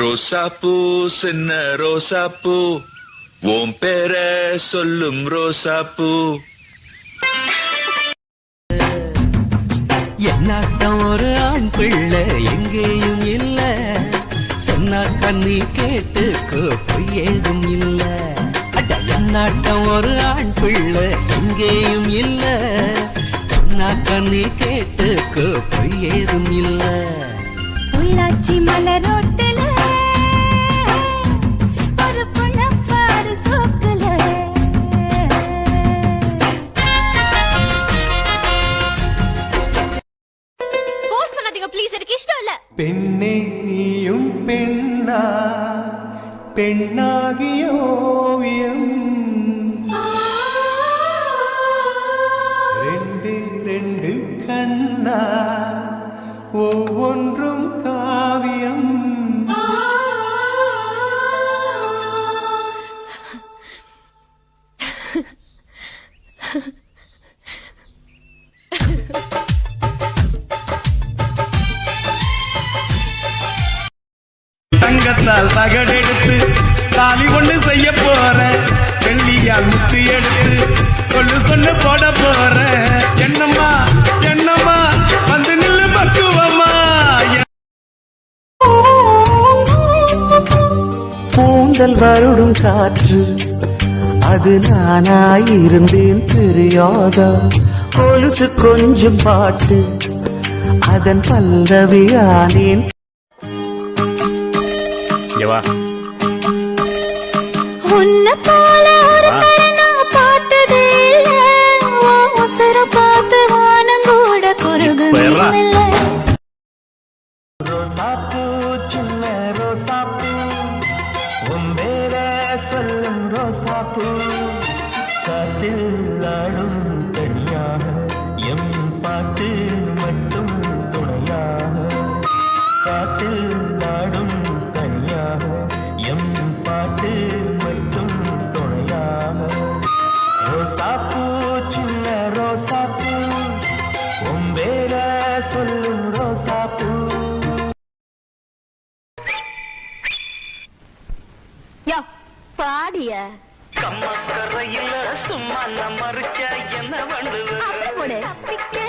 ரோசாப்பூ சின்ன ரோசாப்பூ. உன் பேர சொல்லும் ரோசாப்பூ. என்னாட்டம் ஒரு ஆண் பிள்ளை எங்கேயும் இல்ல. சொன்னா கண்ணி கேட்டுக்கோ பொய் ஏதும் இல்ல. அட என்னாட்டம் ஒரு ஆண் பிள்ளை எங்கேயும் இல்ல. சொன்னா கண்ணி கேட்டுக்கோ பொய் ஏதும் இல்ல. உள்ளாச்சி மலரோட்டுல இஷ்டம் இல்ல பெண்ணே நீயும் பெண்ணா பெண்ணாகிய ஓவியம் ரெண்டு ரெண்டு கண்ணா ஒவ்வொன்றும் காவியம் தங்கத்தால் தகடெடுத்து தாலி ஒண்ணு செய்ய போற வெள்ளியால் முத்து எடுத்து கொள்ளு கொண்டு போட போற. என்னம்மா என்னம்மா வந்து நில்லு பக்குவம்மா. கூந்தல் வருடும் காற்று அது நானாயிருந்தேன் தெரியாதா? கொலுசு கொஞ்சம் பாட்டு அதன் பல்லவியானேன் உன்னை போல ஒரு நான் பார்த்ததே இல்ல. உசுர பார்த்து வானம் கூட இல்ல. ரோசாப்பூ சின்ன ரோசாப்பூ. உம்பேர சொல்லும் ரோசாப்பூ. காத்தில் ஆடும் சொல்லும் ரோசா பூ. பாடிய. கம்மக்கரையில சும்மா நம்ம என்ன பண்ணுவேன்